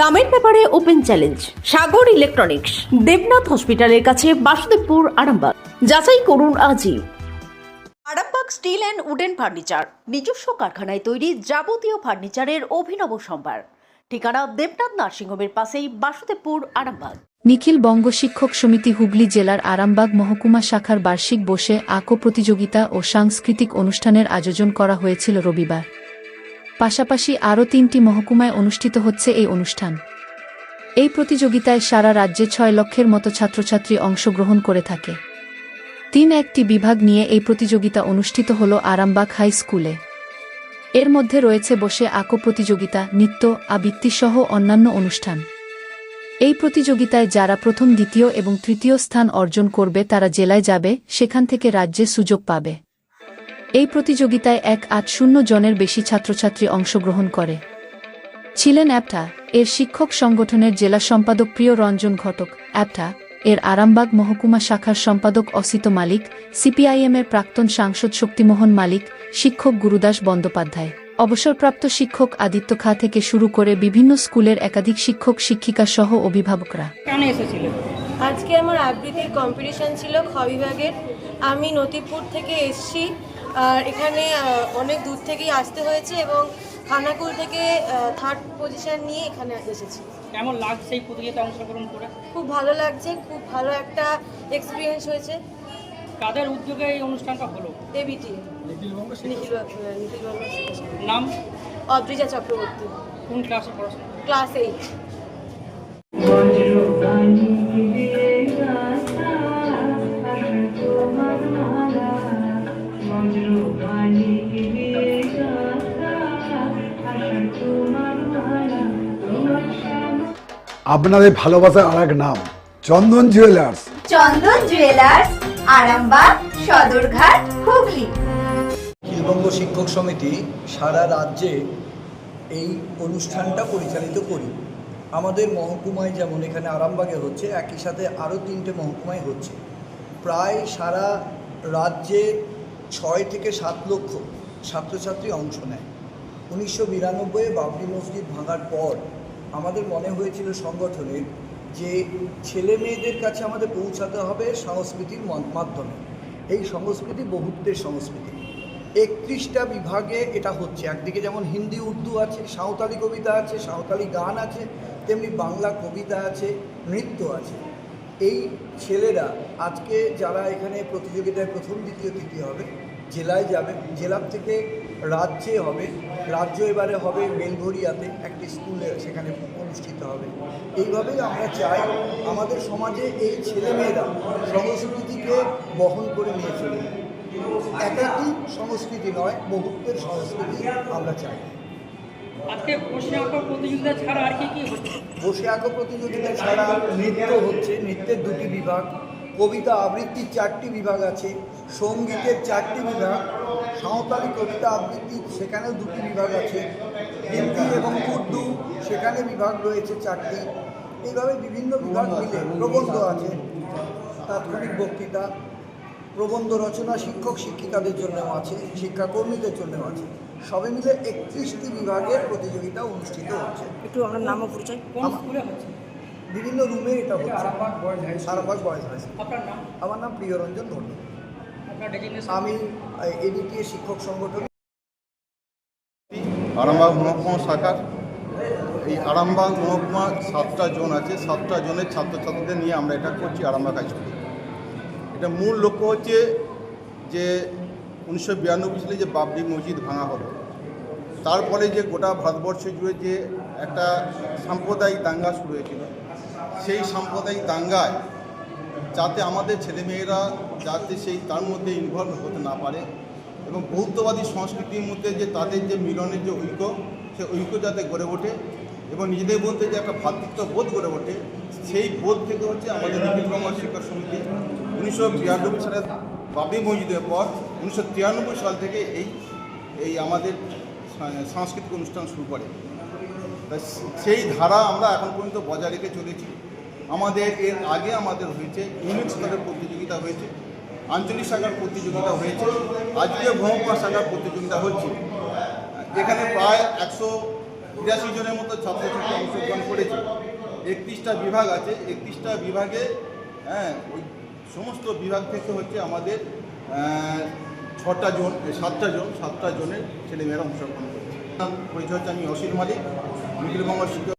দামের ব্যাপারে open challenge, Sagar electronics, Debnath হসপিটালের কাছে বাসুদেবপুর, আরামবাগ। যাচাই করুন আজই। Arambagh steel and wooden furniture, নিজস্ব কারখানায় তৈরি যাবতীয় ফার্নিচারের অভিনব সম্ভার। ঠিকানা দেবনাথ নার্সিংহোমের পাশেই বাসুদেবপুর, আরামবাগ। নিখিল বঙ্গ শিক্ষক সমিতি হুগলি জেলার আরামবাগ মহকুমা শাখার বার্ষিক বসে আঁকো প্রতিযোগিতা ও সাংস্কৃতিক অনুষ্ঠানের আয়োজন করা হয়েছিল রবিবার। পাশাপাশি আরও তিনটি মহকুমায় অনুষ্ঠিত হচ্ছে এই অনুষ্ঠান। এই প্রতিযোগিতায় সারা রাজ্যে ছয় লক্ষের মতো ছাত্রছাত্রী অংশগ্রহণ করে থাকে। তিন একটি বিভাগ নিয়ে এই প্রতিযোগিতা অনুষ্ঠিত হল আরামবাগ হাই স্কুলে। এর মধ্যে রয়েছে বসে আঁকো প্রতিযোগিতা, নৃত্য আবৃত্তিসহ অন্যান্য অনুষ্ঠান। এই প্রতিযোগিতায় যারা প্রথম, দ্বিতীয় এবং তৃতীয় স্থান অর্জন করবে তারা জেলায় যাবে, সেখান থেকে রাজ্যে সুযোগ পাবে। এই প্রতিযোগিতায় এক আট শূন্য জনের বেশি ছাত্রছাত্রী অংশগ্রহণ করে। ছিলেন অ্যাপটা এর শিক্ষক সংগঠনের জেলা সম্পাদক প্রিয় রঞ্জন ঘটক। অ্যাপটা এর আরামবাগ মহকুমা শাখার সম্পাদক অসিত মালিক সিপিআইএমের প্রাক্তন সাংসদ শক্তিমোহন মালিক শিক্ষক গুরুদাস বন্দ্যোপাধ্যায়। অবসরপ্রাপ্ত শিক্ষক আদিত্য খা থেকে শুরু করে বিভিন্ন স্কুলের একাধিক শিক্ষক শিক্ষিকা সহ অভিভাবকরা। আজকে আমার আবৃত্তির কম্পিটিশন ছিল খ বিভাগের আমি নতিপুর থেকে এসছি। আর এখানে অনেক দূর থেকেই আসতে হয়েছে এবং খানাকুল থেকে থার্ড পজিশন নিয়ে এখানে এসেছি। কেমন লাগছে এই প্রতিযোগিতায় অংশগ্রহণ করে? খুব ভালো লাগছে খুব ভালো একটা এক্সপিরিয়েন্স হয়েছে। কাদের উদ্যোগে এই অনুষ্ঠানটা হলো? এবিটি। নাম? অদ্রিজা চক্রবর্তী। কোন ক্লাসে পড়াশোনা ক্লাস এইট। আপনাদের ভালোবাসার আর এক নাম চন্দন জুয়েলার্স চন্দন জুয়েলার্স আরামবাগ সদরঘাট হুগলি। খিলবঙ্গ শিক্ষক সমিতি সারা রাজ্যে এই অনুষ্ঠানটা পরিচালিত করি? আমাদের মহকুমায় যেমন এখানে আরামবাগে হচ্ছে একই সাথে আরও তিনটে মহকুমায় হচ্ছে। প্রায় সারা রাজ্যে ছয় থেকে সাত লক্ষ ছাত্রছাত্রী অংশ নেয়। উনিশশো বিরানব্বইয়ে বাবরি মসজিদ ভাঙার পর আমাদের মনে হয়েছিল সংগঠনের যে ছেলে মেয়েদের কাছে আমাদের পৌঁছাতে হবে সংস্কৃতির মাধ্যমে। এই সংস্কৃতি বহুত্বের সংস্কৃতি। একত্রিশটা বিভাগে এটা হচ্ছে। একদিকে যেমন হিন্দি, উর্দু আছে, সাঁওতালি কবিতা আছে, সাঁওতালি গান আছে, তেমনি বাংলা কবিতা আছে, নৃত্য আছে। এই ছেলেরা আজকে যারা এখানে প্রতিযোগিতায় প্রথম, দ্বিতীয়, তৃতীয় হবে জেলায় যাবে। জেলার থেকে রাজ্যে হবে। রাজ্য এবারে হবে বেলঘরিয়াতে একটি স্কুলে সেখানে অনুষ্ঠিত হবে। এইভাবেই আমরা চাই আমাদের সমাজে এই ছেলেমেয়েরা সংস্কৃতিকে বহন করে নিয়ে চলবে একাকি সংস্কৃতি নয় বহুত্বের সংস্কৃতি আমরা চাই। আজকে বসে আঁকার প্রতিযোগিতা ছাড়া আর কি কি হচ্ছে? বসে আঁকো প্রতিযোগিতা ছাড়া নৃত্য হচ্ছে। নৃত্যের দুটি বিভাগ। কবিতা আবৃত্তির চারটি বিভাগ আছে। সঙ্গীতের চারটি বিভাগ সাঁওতালি কবিতা আবৃত্তি সেখানেও দুটি বিভাগ আছে। হিন্দি এবং উর্দু সেখানে বিভাগ রয়েছে চারটি। এইভাবে বিভিন্ন বিভাগ মিলে প্রবন্ধ আছে। তাৎক্ষণিক বক্তৃতা প্রবন্ধ রচনা শিক্ষক শিক্ষিকাদের জন্যও আছে শিক্ষাকর্মীদের জন্যও আছে। সবে মিলে একত্রিশটি বিভাগের প্রতিযোগিতা অনুষ্ঠিত হচ্ছে। একটু আপনার নাম পরিচয়। কোন স্কুলে হচ্ছে? বিভিন্ন রুমে এটা হচ্ছে। Arambagh boys high school. আপনার নাম? আমার নাম প্রিয়রঞ্জন ডেজিগনেশন আমি এডিটিএ শিক্ষক সংগঠন। আরামবাগ মহকুমা শাখার এই আরামবাগ মহকুমা সাতটা জোন আছে। সাতটা জোনের ছাত্রছাত্রীদের নিয়ে আমরা এটা করছি আরামবাগ হাই স্কুলে। এটা মূল লক্ষ্য হচ্ছে যে উনিশশো বিরানব্বই সালে যে বাবরি মসজিদ ভাঙা হলো তারপরে যে গোটা ভারতবর্ষ জুড়ে যে একটা সাম্প্রদায়িক দাঙ্গা শুরু হয়েছিল সেই সাম্প্রদায়িক দাঙ্গায় যাতে আমাদের ছেলেমেয়েরা যাতে সেই, তার মধ্যে ইনভলভ হতে না পারে এবং বৌদ্ধবাদী সংস্কৃতির মধ্যে যে তাদের যে মিলনের যে ঐক্য, সে ঐক্য যাতে গড়ে ওঠে এবং নিজেদের মধ্যে যে একটা ভ্রাতৃত্ব বোধ গড়ে ওঠে, সেই বোধ থেকে হচ্ছে আমাদের নিখিল কমার শিক্ষক সমিতি উনিশশো বিরানব্বই সালে বাবরি মসজিদের পর উনিশশো তিরানব্বই সাল থেকে এই এই আমাদের সাংস্কৃতিক অনুষ্ঠান শুরু করে। সেই ধারা আমরা এখন পর্যন্ত বজায় রেখে চলেছি। আমাদের এর আগে আমাদের হয়েছে, ইউনিট স্তরের প্রতিযোগিতা হয়েছে, আঞ্চলিক শাখার প্রতিযোগিতা হয়েছে, আজকে মহকুমা শাখার প্রতিযোগিতা হচ্ছে। এখানে প্রায় একশো বিরাশি জনের মতো ছাত্রছাত্রী অংশগ্রহণ করেছে। একত্রিশটা বিভাগ আছে। একত্রিশটা বিভাগে হ্যাঁ ওই সমস্ত বিভাগ থেকে হচ্ছে আমাদের ছটা জন সাতটা জন, সাতটা জনের ছেলেমেয়েরা অংশগ্রহণ করছে। পরিচয় হচ্ছে আমি অসির মালিক নিখিলবঙ্গ শিক্ষক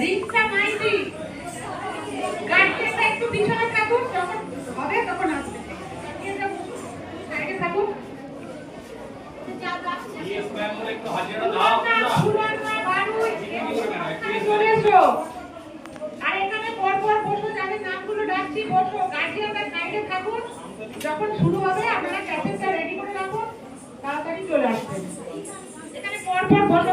রিক্সা মাইতি গাড়িটা একটু পিছনে থাকুন যখন হবে তখন আসবে। সাইডে থাকুন। আর এখানে পরপর বসো, যাদের নামগুলো ডাকছি, বসো। গার্জিয়ানরা থাকুন। যখন শুরু হবে, আপনারা ক্যাসেটটা রেডি করে রাখুন। তাড়াতাড়ি চলে আসবেন। এখানে পরপর বসো